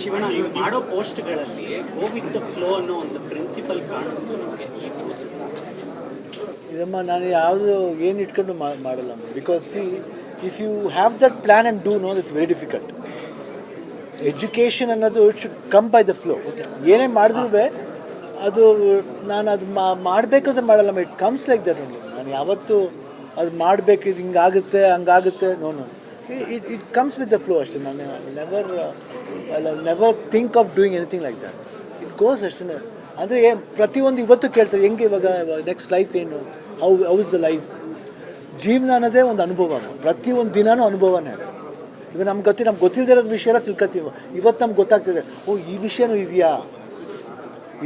ಶಿವಣ್ಣ, ನೀವು ಮಾಡೋ ಪೋಸ್ಟ್ಗಳಲ್ಲಿ Covid flow ಅನ್ನೋ ಒಂದು ಪ್ರಿನ್ಸಿಪಲ್ ಕಾಣಿಸ್ತು ನಮಗೆ ಈ ಪ್ರೋಸೆಸ್ ಇದಮ್ಮ, ನಾನು ಯಾವುದು ಏನು ಇಟ್ಕೊಂಡು ಮಾಡಲ್ಲ because see if you have that plan and do no it's very difficult education ಅನ್ನೋದು it should come by the flow ಏನೇ ಮಾಡಿದ್ರು ಅದು, ನಾನು ಅದು ಮಾಡಬೇಕಾದ್ರೆ ಮಾಡಲ್ಲ ಇಟ್ ಕಮ್ಸ್ ಲೈಕ್ ದಟ್ ಒಂದು ನಾನು ಯಾವತ್ತು ಅದು ಮಾಡಬೇಕು ಇದು ಹಿಂಗಾಗುತ್ತೆ ಹಂಗಾಗುತ್ತೆ no no it it comes with the flow ಅಷ್ಟೇ. ನಾನು never never think of doing anything like that it goes ಅಷ್ಟೇ ಅಂದರೆ ಏನು, ಪ್ರತಿಯೊಂದು ಇವತ್ತು ಕೇಳ್ತಾರೆ, ಹೆಂಗೆ ಇವಾಗ ನೆಕ್ಸ್ಟ್ ಲೈಫ್ ಏನು? How how is the life ಜೀವನ ಅನ್ನೋದೇ ಒಂದು ಅನುಭವ. ಪ್ರತಿಯೊಂದು ದಿನವೂ ಅನುಭವನೇ. ಇವಾಗ ನಮ್ಗೆ ಗೊತ್ತಿ, ನಮ್ಗೆ ಗೊತ್ತಿಲ್ಲದೆ ಇರೋದು ವಿಷಯ ಎಲ್ಲ ತಿಳ್ಕೊತೀವಿ. ಇವತ್ತು ನಮ್ಗೆ ಗೊತ್ತಾಗ್ತಿದೆ, ಓ, ಈ ವಿಷಯನೂ ಇದೆಯಾ?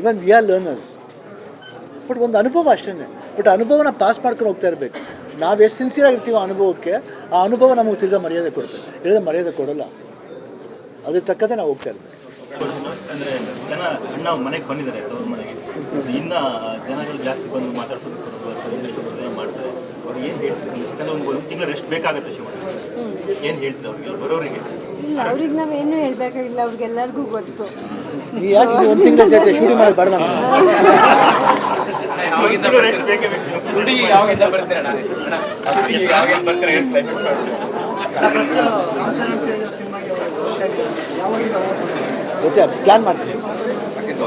Even we are learners but ಒಂದು ಅನುಭವ ಅಷ್ಟೇ ಬಟ್ ಅನುಭವನ ಪಾಸ್ ಮಾಡ್ಕೊಂಡು ಹೋಗ್ತಾ ಇರಬೇಕು. ನಾವು ಎಷ್ಟು ಸಿನ್ಸಿಯರ್ ಆಗಿರ್ತೀವೋ ಅನುಭವಕ್ಕೆ, ಆ ಅನುಭವ ನಮಗೆ ತಿಳಿದ ಮರ್ಯಾದೆ ಕೊಡ್ತದೆ ಹೇಳಿದ್ರೆ ಮರ್ಯಾದೆ ಕೊಡೋಲ್ಲ. ಅದ್ರ ತಕ್ಕಂತೆ ನಾವು ಹೋಗ್ತಾ ಇರ್ಬೇಕು ಅಂದ್ರೆ ಜನ ಅಣ್ಣ ಮನೆಗೆ ಬಂದಿದ್ದಾರೆ ತವ್ರ ಮನೆಗೆ. ಇನ್ನ ಜನಗಳು ಜಾಸ್ತಿ ಬಂದು ಮಾತಾಡ್ಸೋದು ಮಾಡ್ತಾರೆ ಅವ್ರು ಏನು ಹೇಳ್ತಾರೆ ಯಾಕಂದ್ರೆ ಒಂದು ಒಂದು ತಿಂಗಳು ರೆಸ್ಟ್ ಬೇಕಾಗುತ್ತೆ ಶಿವಣ್ಣ. ಏನು ಹೇಳ್ತೀರಿ ಅವ್ರಿಗೆ? ಬರೋರಿಗೆ. ಇಲ್ಲ ಅವ್ರಿಗೆ ನಾವೇನು ಹೇಳ್ಬೇಕಾಗಿಲ್ಲ ಅವ್ರಿಗೆಲ್ಲರಿಗೂ ಗೊತ್ತು. ಯಾಕೆ ನೀವು ಒಂದು ತಿಂಗಳ ಜೊತೆ ಶುರು ಮಾಡಿ ಹುಡುಗಿ ಯಾವಾಗಿಂದ ಅಣ್ಣ? ಯಾವಾಗಿಂದ ಬರ್ತೀರ? ಏನು ಕ್ಲೈಮೇಟ್ ಗೊತ್ತೇ ಪ್ಲ್ಯಾನ್ ಮಾಡ್ತೀವಿ